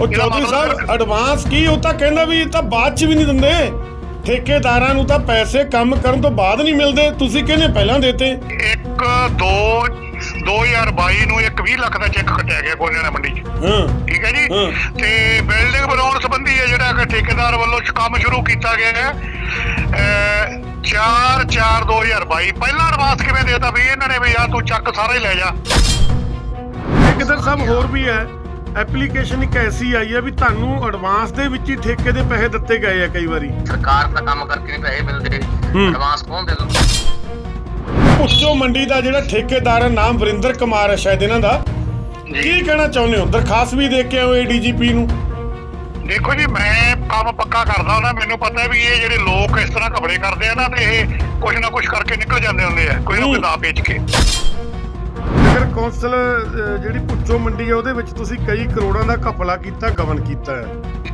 ਉਹ ਚੌਧਰੀ ਸਾਹਿਬ ਐਡਵਾਂਸ ਕੀ? ਉਹ ਤਾਂ ਕਹਿੰਦਾ ਵੀ ਇਹ ਤਾਂ ਬਾਅਦ ਚ ਵੀ ਨਹੀਂ ਦਿੰਦੇ। ਠੇਕੇਦਾਰਾਂ ਨੂੰ ਤਾਂ ਪੈਸੇ ਕੰਮ ਕਰਨ ਤੋਂ ਬਾਅਦ ਨਹੀਂ ਮਿਲਦੇ। ਤੁਸੀਂ ਕਹਿੰਦੇ ਪਹਿਲਾਂ ਦੇਤੇ? ਇੱਕ 2 2022 ਨੂੰ ਇੱਕ 20 ਲੱਖ ਦਾ ਚੈੱਕ ਕੱਟਿਆ ਗਿਆ ਗੋਨਿਆਣਾ ਮੰਡੀ 'ਚ। ਹਾਂ। ਠੀਕ ਹੈ ਜੀ। ਤੇ ਬਿਲਡਿੰਗ ਬਣਾਉਣ ਸੰਬੰਧੀ ਹੈ ਜਿਹੜਾ ਕਿ ਠੇਕੇਦਾਰ ਵੱਲੋਂ ਕੰਮ ਸ਼ੁਰੂ ਕੀਤਾ ਗਿਆ ਹੈ। 4 4 2022 ਪਹਿਲਾਂ ਐਡਵਾਂਸ ਕਿਵੇਂ ਦੇਤਾ ਵੀ ਇਹਨਾਂ ਨੇ ਵੀ ਆ ਤੂੰ ਚੱਕ ਸਾਰਾ ਹੀ ਲੈ ਜਾ। ਠੇਕੇਦਾਰ ਸਾਹਿਬ ਹੋਰ ਵੀ ਹੈ। ਐਪਲੀਕੇਸ਼ਨ ਇੱਕ ਐਸੀ ਆਈ ਹੈ ਵੀ ਤੁਹਾਨੂੰ ਐਡਵਾਂਸ ਦੇ ਵਿੱਚ ਹੀ ਠੇਕੇ ਦੇ ਪੈਸੇ ਦਿੱਤੇ ਗਏ ਆ ਕਈ ਵਾਰੀ। ਸਰਕਾਰ ਦਾ ਕੰਮ ਕਰਕੇ ਨਹੀਂ ਪੈਸੇ ਮਿਲਦੇ। ਐਡਵਾਂਸ ਕੌਣ ਦੇ ਦੂ ਪੁੱਛੋ ਮੰਡੀ ਦਾ ਜਿਹੜਾ ਠੇਕੇਦਾਰ ਹੈ ਨਾਮ ਵਰਿੰਦਰ ਕੁਮਾਰ ਹੈ ਸ਼ਾਇਦ ਇਹਨਾਂ ਦਾ। ਕੀ ਕਹਿਣਾ ਚਾਹੁੰਦੇ ਹੋ? ਦਰਖਾਸਤ ਵੀ ਦੇ ਕੇ ਆਏ ਡੀਜੀਪੀ ਨੂੰ। ਦੇਖੋ ਜੀ ਮੈਂ ਕੰਮ ਪੱਕਾ ਕਰਦਾ ਹਾਂ ਮੈਨੂੰ ਪਤਾ ਵੀ ਇਹ ਜਿਹੜੇ ਲੋਕ ਇਸ ਤਰ੍ਹਾਂ ਘਬੜੇ ਕਰਦੇ ਆ ਨਾ ਤੇ ਇਹ ਕੁਝ ਨਾ ਕੁਝ ਕਰਕੇ ਨਿਕਲ ਜਾਂਦੇ ਹੁੰਦੇ ਆ। ਕੋਈ ਨਾ ਕੋਈ। ਦਾ ਵੇਚ ਕੇ। ਨਗਰ ਕੌਂਸਲ ਅਹ, ਜਿਹੜੀ ਪੁੱਛੋ ਮੰਡੀ ਹੈ ਉਹਦੇ ਵਿੱਚ ਤੁਸੀਂ ਕਈ ਕਰੋੜਾਂ ਦਾ ਘਪਲਾ ਕੀਤਾ ਗਵਨ ਕੀਤਾ ਹੈ।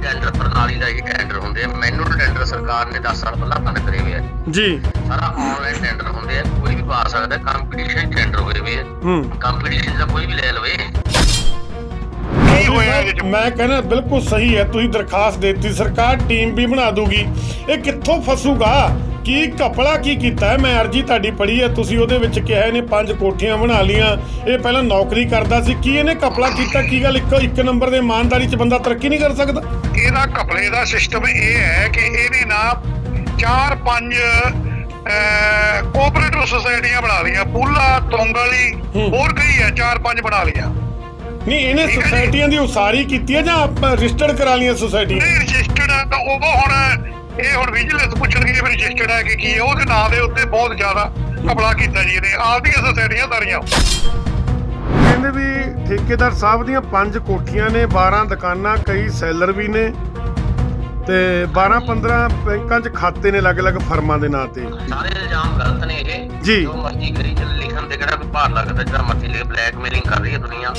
ਟੈਂਡਰ ਪ੍ਰਣਾਲੀ ਦਾ ਇਹ ਟੈਂਡਰ ਹੁੰਦੇ ਆ। ਮੈਨੂਅਲ ਟੈਂਡਰ ਸਰਕਾਰ ਨੇ 10 ਸਾਲ ਪਹਿਲਾਂ ਬੰਦ ਕਰੇ ਹੋਏ ਆ। ਜੀ। ਸਾਰਾ ਆਨਲਾਈਨ ਟੈਂਡਰ ਹੁੰਦੇ ਆ। ਕੋਈ ਵੀ ਪਾ ਸਕਦਾ ਕੰਪੀਟੀਸ਼ਨ ਟੈਂਡਰ ਹੋਏ ਵੀ ਹੂੰ। ਕੰਪੀਟੀਸ਼ਨ ਦਾ ਕੋਈ ਵੀ ਲੈ ਲਵੇ। ਕੀ ਹੋਇਆ ਇਹਦੇ ਚ? ਮੈਂ ਕਹਿੰਦਾ ਬਿਲਕੁਲ ਸਹੀ ਹੈ। ਤੁਸੀਂ ਦਰਖਾਸਤ ਦਿੱਤੀ ਸਰਕਾਰ ਟੀਮ ਵੀ ਬਣਾ ਦੂਗੀ ਇਹ ਕਿੱਥੋਂ ਫਸੂਗਾ? ਕੀ ਘਪਲਾ ਕੀ ਕੀਤਾ ਹੈ? ਮੈਂ ਅਰਜੀ ਤੁਹਾਡੀ ਪੜ੍ਹੀ ਹੈ। ਤੁਸੀਂ ਉਹਦੇ ਵਿੱਚ ਕਿਹਾ ਇਹਨੇ ਪੰਜ ਕੋਠੀਆਂ ਬਣਾ ਲੀਆਂ ਇਹ ਪਹਿਲਾਂ ਨੌਕਰੀ ਕਰਦਾ ਸੀ। ਕੀ ਇਹਨੇ ਘਪਲਾ ਕੀਤਾ? ਕੀ ਗੱਲ? ਇੱਕ ਇੱਕ ਨੰਬਰ ਦੇ ਇਮਾਨਦਾਰੀ 'ਚ ਬੰਦਾ ਤਰੱਕੀ ਨਹੀਂ ਕਰ ਸਕਦਾ? ਇਹਦਾ ਘਪਲੇ ਦਾ ਸਿਸਟਮ ਇਹ ਹੈ ਕਿ ਇਹਨੇ ਨਾ ਚਾਰ ਪੰਜ ਕੋਆਪਰੇਟਿਵ ਸੁਸਾਇਟੀਆਂ ਬਣਾ ਲਈਆਂ। ਪੂਲਾ ਤੋਂਗਲੀ ਹੂੰ। ਹੋਰ ਕਈ ਹੈ। ਚਾਰ ਪੰਜ ਬਣਾ ਲਈਆਂ। ਨਹੀਂ ਇਹਨੇ ਠੀਕ ਹੈ ਜੀ। ਸੁਸਾਇਟੀਆਂ ਦੀ ਉਸਾਰੀ ਕੀਤੀ ਹੈ ਜਾਂ ਰਜਿਸਟਰਡ ਕਰਾ ਲੀਆਂ ਸੁਸਾਇਟੀਆਂ ਨਹੀਂ ਰਜਿਸਟਰਡ ਤਾਂ ਉਹ ਹੁਣ ਇਹ ਹੁਣ ਵਿਜੀਲੈਂਸ ਪੁੱਛਣਗੇ ਵੀ ਰਜਿਸਟਰਡ ਹੈ ਕਿ ਕੀ ਹੈ। ਉਹਦੇ ਨਾਂ ਦੇ ਉੱਤੇ ਬਹੁਤ ਜ਼ਿਆਦਾ ਘਪਲਾ ਕੀਤਾ ਜੀ ਇਹਨੇ। ਆਪਦੀਆਂ ਸੁਸਾਇਟੀਆਂ ਸਾਰੀਆਂ ਕਹਿੰਦੇ ਵੀ ਠੇਕੇਦਾਰ ਸਾਹਿਬ ਦੀਆਂ ਪੰਜ ਕੋਠੀਆਂ ਨੇ 12 ਦੁਕਾਨਾਂ ਕਈ ਸੈਲਰ ਵੀ ਨੇ ਤੇ 12 15 ਬੈਂਕਾਂ 'ਚ ਖਾਤੇ ਨੇ ਅਲੱਗ-ਅਲੱਗ ਫਰਮਾਂ ਦੇ ਨਾਂ ਤੇ। ਸਾਰੇ ਇਲਜ਼ਾਮ ਗਲਤ ਨੇ ਇਹ। ਜੀ। ਜੋ ਮਰਜ਼ੀ ਕਰੀ ਚੱਲ ਲਿਖਣ ਤੇ ਕਿਹੜਾ ਕੋਈ ਭਾਰ ਲੱਗਦਾ ਜਿਹੜਾ ਮਰਜ਼ੀ ਲਿਖ ਬਲੈਕਮੇਲਿੰਗ ਕਰ ਰਹੀ ਹੈ ਦੁਨੀਆ।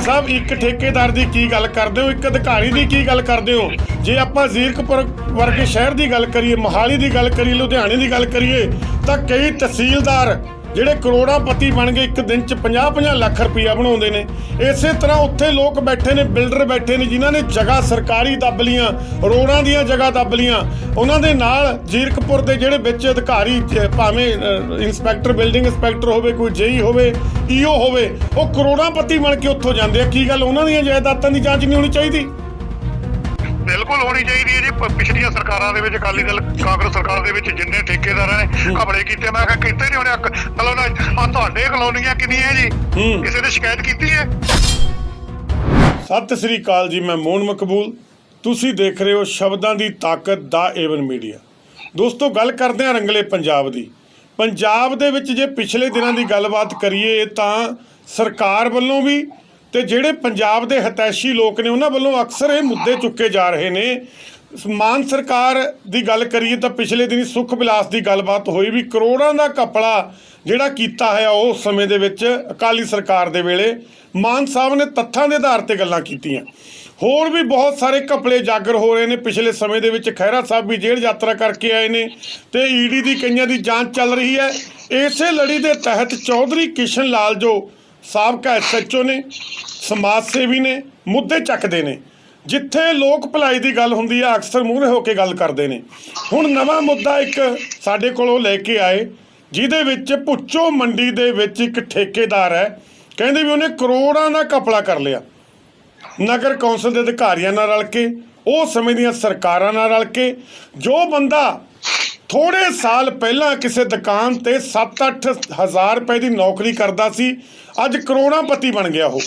ਸਾਹਿਬ ਇੱਕ ਠੇਕੇਦਾਰ ਦੀ ਕੀ ਗੱਲ ਕਰਦੇ ਹੋ? ਇੱਕ ਅਧਿਕਾਰੀ ਦੀ ਕੀ ਗੱਲ ਕਰਦੇ ਹੋ? ਜੇ ਆਪਾਂ ਜ਼ੀਰਕਪੁਰ ਵਰਗੇ ਸ਼ਹਿਰ ਦੀ ਗੱਲ ਕਰੀਏ, ਮੋਹਾਲੀ ਦੀ ਗੱਲ ਕਰੀਏ, ਲੁਧਿਆਣੇ ਦੀ ਗੱਲ ਕਰੀਏ, ਤਾਂ ਕਈ ਤਹਿਸੀਲਦਾਰ ਜਿਹੜੇ ਕਰੋੜਾਂ ਪਤੀ ਬਣ ਗਏ ਇੱਕ ਦਿਨ ਚ 50-50 ਲੱਖ ਰੁਪਈਆ ਬਣਾਉਂਦੇ ਨੇ। ਇਸੇ ਤਰ੍ਹਾਂ ਉੱਥੇ ਲੋਕ ਬੈਠੇ ਨੇ ਬਿਲਡਰ ਬੈਠੇ ਨੇ ਜਿਨ੍ਹਾਂ ਨੇ ਜਗ੍ਹਾ ਸਰਕਾਰੀ ਦੱਬ ਲੀਆਂ ਰੋਡਾਂ ਦੀਆਂ ਜਗ੍ਹਾ ਦੱਬ ਲੀਆਂ ਉਹਨਾਂ ਦੇ ਨਾਲ ਜ਼ੀਰਕਪੁਰ ਦੇ ਜਿਹੜੇ ਵਿੱਚ ਅਧਿਕਾਰੀ ਭਾਵੇਂ ਅ, ਇੰਸਪੈਕਟਰ ਬਿਲਡਿੰਗ ਇੰਸਪੈਕਟਰ ਹੋਵੇ ਕੋਈ ਜੇਈ ਹੋਵੇ ਈਓ ਹੋਵੇ ਉਹ ਕਰੋੜਾਂ ਪਤੀ ਬਣ ਕੇ ਉੱਥੋਂ ਜਾਂਦੇ ਆ। ਕੀ ਗੱਲ? ਉਹਨਾਂ ਦੀਆਂ ਜਾਇਦਾਦਾਂ ਦੀ ਜਾਂਚ ਨਹੀਂ ਹੋਣੀ ਚਾਹੀਦੀ? ਬਿਲਕੁਲ ਹੋਣੀ ਚਾਹੀਦੀ ਹੈ ਜੀ। ਪ- ਪਿਛਲੀਆਂ ਸਰਕਾਰਾਂ ਦੇ ਵਿੱਚ ਅਕਾਲੀ ਦਲ ਕਾਂਗਰਸ ਸਰਕਾਰ ਦੇ ਵਿੱਚ ਜਿੰਨੇ ਠੇਕੇਦਾਰਾਂ ਨੇ ਘਪਲੇ ਕੀਤੇ। ਮੈਂ ਕਿਹਾ ਕੀਤੇ ਨਹੀਂ ਉਹਨੇ ਮਤਲਬ ਨਾ ਆ ਤੁਹਾਡੇ ਕਲੋਨੀਆਂ ਕਿੰਨੀਆਂ ਜੀ? ਹੂੰ। ਕਿਸੇ ਨੇ ਸ਼ਿਕਾਇਤ ਕੀਤੀ ਹੈ? ਸਤਿ ਸ੍ਰੀ ਅਕਾਲ ਜੀ ਮੈਂ ਮੋਹਨ ਮਕਬੂਲ। ਤੁਸੀਂ ਦੇਖ ਰਹੇ ਹੋ ਸ਼ਬਦਾਂ ਦੀ ਤਾਕਤ ਦਾ ਏਵਨ ਮੀਡੀਆ। ਦੋਸਤੋ ਗੱਲ ਕਰਦੇ ਹਾਂ ਰੰਗਲੇ ਪੰਜਾਬ ਦੀ। ਪੰਜਾਬ ਦੇ ਵਿੱਚ ਜੇ ਪਿਛਲੇ ਦਿਨਾਂ ਦੀ ਗੱਲਬਾਤ ਕਰੀਏ ਤਾਂ ਸਰਕਾਰ ਵੱਲੋਂ ਵੀ ਤੇ ਜਿਹੜੇ ਪੰਜਾਬ ਦੇ ਹਤੈਸ਼ੀ ਲੋਕ ਨੇ, ਉਹਨਾਂ ਵੱਲੋਂ ਅਕਸਰ ਇਹ ਮੁੱਦੇ ਚੁੱਕੇ ਜਾ ਰਹੇ ਨੇ। ਮਾਨ ਸਰਕਾਰ ਦੀ ਗੱਲ ਕਰੀਏ ਤਾਂ ਪਿਛਲੇ ਦਿਨੀ ਸੁਖ ਵਿਲਾਸ ਦੀ ਗੱਲਬਾਤ ਹੋਈ ਵੀ ਕਰੋੜਾਂ ਦਾ ਕਪੜਾ ਜਿਹੜਾ ਕੀਤਾ ਹੈ ਉਸ ਸਮੇਂ ਦੇ ਵਿੱਚ ਅਕਾਲੀ ਸਰਕਾਰ ਦੇ ਵੇਲੇ ਮਾਨ ਸਾਹਿਬ ਨੇ ਤੱਥਾਂ ਦੇ ਆਧਾਰ ਤੇ ਗੱਲਾਂ ਕੀਤੀਆਂ। ਹੋਰ ਵੀ ਬਹੁਤ ਸਾਰੇ ਘਪਲੇ ਜਾਗਰ ਹੋ ਰਹੇ ਨੇ। ਪਿਛਲੇ ਸਮੇਂ ਦੇ ਵਿੱਚ ਖਹਿਰਾ ਸਾਹਿਬ ਵੀ ਜੇਲ੍ਹ ਯਾਤਰਾ ਕਰਕੇ ਆਏ ਨੇ ਤੇ ਈਡੀ ਦੀ ਕਈਆਂ ਦੀ ਜਾਂਚ ਚੱਲ ਰਹੀ ਹੈ। ਇਸੇ ਲੜੀ ਦੇ ਤਹਿਤ ਚੌਧਰੀ ਕਿਸ਼ਨ ਲਾਲ ਜੋ ਸਾਬਕਾ ਐਸਐਚਓ ਨੇ, ਸਮਾਜ ਸੇਵੀ ਨੇ, ਮੁੱਦੇ ਚੱਕਦੇ ਨੇ। ਜਿੱਥੇ ਲੋਕ ਭਲਾਈ ਦੀ ਗੱਲ ਹੁੰਦੀ ਆ, ਅਕਸਰ ਮੂਹਰੇ ਹੋ ਕੇ ਗੱਲ ਕਰਦੇ ਨੇ। ਹੁਣ ਨਵਾਂ ਮੁੱਦਾ ਇੱਕ ਸਾਡੇ ਕੋਲੋਂ ਲੈ ਕੇ ਆਏ, ਜਿਹਦੇ ਵਿੱਚ ਪੁੱਚੋ ਮੰਡੀ ਦੇ ਵਿੱਚ ਇੱਕ ਠੇਕੇਦਾਰ ਹੈ, ਕਹਿੰਦੇ ਵੀ ਉਹਨੇ ਕਰੋੜਾਂ ਦਾ ਕਪੜਾ ਕਰ ਲਿਆ। ਨਗਰ ਕੌਂਸਲ ਦੇ ਅਧਿਕਾਰੀਆਂ ਨਾਲ ਰਲ ਕੇ, ਉਹ ਸਮੇਂ ਦੀਆਂ ਸਰਕਾਰਾਂ ਨਾਲ ਰਲ ਕੇ, ਜੋ ਬੰਦਾ ਥੋੜੇ ਸਾਲ ਪਹਿਲਾਂ ਕਿਸੇ ਦੁਕਾਨ ਤੇ 7-8 ਹਜ਼ਾਰ ਰੁਪਏ ਦੀ ਨੌਕਰੀ ਕਰਦਾ ਸੀ, ਅੱਜ ਕਰੋੜਾਪਤੀ ਬਣ ਗਿਆ ਉਹ,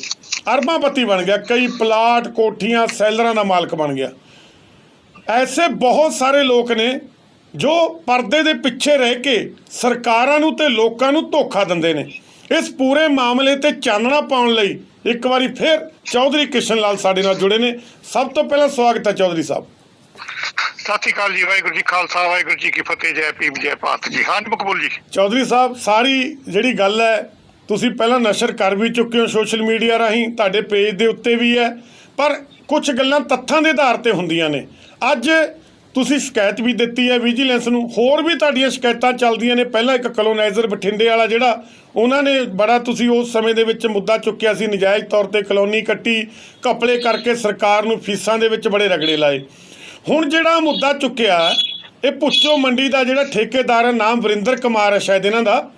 ਅਰਬਾਂਪਤੀ ਬਣ ਗਿਆ, ਕਈ ਪਲਾਟ, ਕੋਠੀਆਂ, ਸੈਲਰਾਂ ਦਾ ਮਾਲਕ ਬਣ ਗਿਆ। ਐਸੇ ਬਹੁਤ ਸਾਰੇ ਲੋਕ ਨੇ ਜੋ ਪਰਦੇ ਦੇ ਪਿੱਛੇ ਰਹਿ ਕੇ ਸਰਕਾਰਾਂ ਨੂੰ ਤੇ ਲੋਕਾਂ ਨੂੰ ਧੋਖਾ ਦਿੰਦੇ ਨੇ। ਇਸ ਪੂਰੇ ਮਾਮਲੇ ਤੇ ਚਾਨਣਾ ਪਾਉਣ ਲਈ ਇੱਕ ਵਾਰੀ ਫਿਰ ਚੌਧਰੀ ਕਿਸ਼ਨ ਲਾਲ ਸਾਡੇ ਨਾਲ ਜੁੜੇ ਨੇ। ਸਭ ਤੋਂ ਪਹਿਲਾਂ ਸਵਾਗਤ ਹੈ ਚੌਧਰੀ ਸਾਹਿਬ। ਸਤਿ ਸ਼੍ਰੀ ਅਕਾਲ ਜੀ, ਵਾਹਿਗੁਰੂ ਜੀ ਖਾਲਸਾ, ਵਾਹਿਗੁਰੂ ਜੀ ਕੀ ਫਤਿਹ, ਜੈ ਭੀਮ, ਜੈ ਭਾਰਤ ਜੀ। ਹਾਂਜੀ ਮਕਬੂਲ ਜੀ। ਚੌਧਰੀ ਸਾਹਿਬ, ਸਾਰੀ ਜਿਹੜੀ ਗੱਲ ਹੈ, ਤੁਸੀਂ ਪਹਿਲਾਂ ਨਸ਼ਰ ਕਰ ਵੀ ਚੁੱਕੇ ਹੋ ਸੋਸ਼ਲ ਮੀਡੀਆ ਰਾਹੀਂ, ਤੁਹਾਡੇ ਪੇਜ ਦੇ ਉੱਤੇ ਵੀ ਹੈ, ਪਰ ਕੁਝ ਗੱਲਾਂ ਤੱਥਾਂ ਦੇ ਆਧਾਰ ਤੇ ਹੁੰਦੀਆਂ ਨੇ। ਅੱਜ ਤੁਸੀਂ ਸ਼ਿਕਾਇਤ ਵੀ ਦਿੱਤੀ ਹੈ ਵਿਜੀਲੈਂਸ ਨੂੰ, ਹੋਰ ਵੀ ਤੁਹਾਡੀਆਂ ਸ਼ਿਕਾਇਤਾਂ ਚੱਲਦੀਆਂ ਨੇ। ਪਹਿਲਾਂ ਇੱਕ ਕਲੋਨਾਈਜ਼ਰ ਬਠਿੰਡੇ ਵਾਲਾ ਜਿਹੜਾ, ਉਹਨਾਂ ਨੇ ਬੜਾ ਤੁਸੀਂ ਉਸ ਸਮੇਂ ਦੇ ਵਿੱਚ ਮੁੱਦਾ ਚੁੱਕਿਆ ਸੀ, ਨਜਾਇਜ਼ ਤੌਰ ਤੇ ਕਲੋਨੀ ਕੱਟੀ, ਘਪਲੇ ਕਰਕੇ ਸਰਕਾਰ ਨੂੰ ਫੀਸਾਂ ਦੇ ਵਿੱਚ ਬੜੇ ਰਗੜੇ ਲਾਏ। ਹੁਣ ਜਿਹੜਾ ਮੁੱਦਾ ਚੁੱਕਿਆ ਇਹ ਪੁੱਛੋ ਮੰਡੀ ਦਾ ਜਿਹੜਾ ਠੇਕੇਦਾਰ ਹੈ ਨਾਮ ਵਰਿੰਦਰ ਕੁਮਾਰ ਹੈ ਸ਼ਾਇਦ ਇਹਨਾਂ ਦਾ।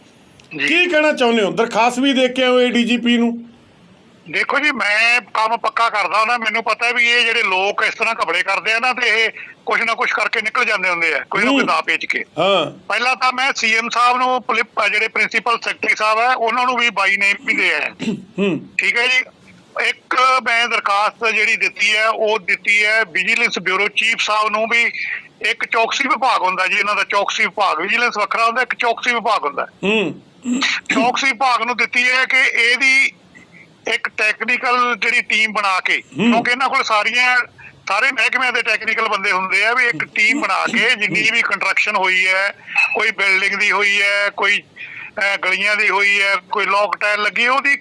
ਕੀ ਕਹਿਣਾ ਚਾਹੁੰਦੇ ਹੋ? ਦਰਖਾਸਤ ਵੀ ਦੇ ਕੇ ਹੋ ਏਡੀਜੀਪੀ ਨੂੰ। ਦੇਖੋ ਜੀ ਮੈਂ ਕੰਮ ਪੱਕਾ ਕਰਦਾ ਹਾਂ ਮੈਨੂੰ ਪਤਾ ਵੀ ਇਹ ਜਿਹੜੇ ਲੋਕ ਇਸ ਤਰ੍ਹਾਂ ਘਪਲੇ ਕਰਦੇ ਆ ਨਾ ਤੇ ਇਹ ਕੁਝ ਨਾ ਕੁਝ ਕਰਕੇ ਨਿਕਲ ਜਾਂਦੇ ਹੁੰਦੇ ਆ। ਕੋਈ ਨਾ ਕੋਈ। ਦਾ ਪੇਚ ਕੇ। ਹਾਂ। ਪਹਿਲਾਂ ਤਾਂ ਮੈਂ ਸੀਐਮ ਸਾਹਿਬ ਨੂੰ ਜਿਹੜੇ ਪ੍ਰਿੰਸੀਪਲ ਸੈਕਟਰੀ ਸਾਹਿਬ ਹੈ ਉਹਨਾਂ ਨੂੰ ਵੀ ਬਾਈ ਨੇਮ ਵੀ ਦੇ ਹੂੰ। ਠੀਕ ਹੈ ਜੀ? ਇੱਕ ਮੈਂ ਦਰਖਾਸਤ ਜਿਹੜੀ ਦਿੱਤੀ ਹੈ ਉਹ ਦਿੱਤੀ ਹੈ ਵਿਜੀਲੈਂਸ ਬਿਊਰੋ ਚੀਫ ਸਾਹਿਬ ਨੂੰ ਵੀ ਇੱਕ ਚੌਕਸੀ ਵਿਭਾਗ ਹੁੰਦਾ ਜੀ ਇਹਨਾਂ ਦਾ ਚੌਕਸੀ ਵਿਭਾਗ। ਵਿਜੀਲੈਂਸ ਵੱਖਰਾ ਹੁੰਦਾ ਇੱਕ ਚੌਕਸੀ ਵਿਭਾਗ ਹੁੰਦਾ। ਹੂੰ। ਚੌਕਸੀ ਵਿਭਾਗ ਨੂੰ ਦਿੱਤੀ ਹੈ ਕਿ ਇਹਦੀ ਇੱਕ ਟੈਕਨੀਕਲ ਜਿਹੜੀ ਟੀਮ ਬਣਾ ਕੇ ਕਿਉਂਕਿ ਇਹਨਾਂ ਕੋਲ ਸਾਰੀਆਂ ਸਾਰੇ ਮਹਿਕਮਿਆਂ ਦੇ ਟੈਕਨੀਕਲ ਬੰਦੇ ਹੁੰਦੇ ਆ ਵੀ ਇੱਕ ਟੀਮ ਬਣਾ ਕੇ ਜਿੰਨੀ ਵੀ ਕੰਸਟਰਕਸ਼ਨ ਹੋਈ ਹੈ ਕੋਈ ਬਿਲਡਿੰਗ ਦੀ ਹੋਈ ਹੈ ਕੋਈ ਗਲੀਆਂ ਦੀ ਹੋਈ ਹੈ ਕੋਈ ਲੋਕ ਟਾਇਰ ਲੱਗੀ ਉਹਦੀ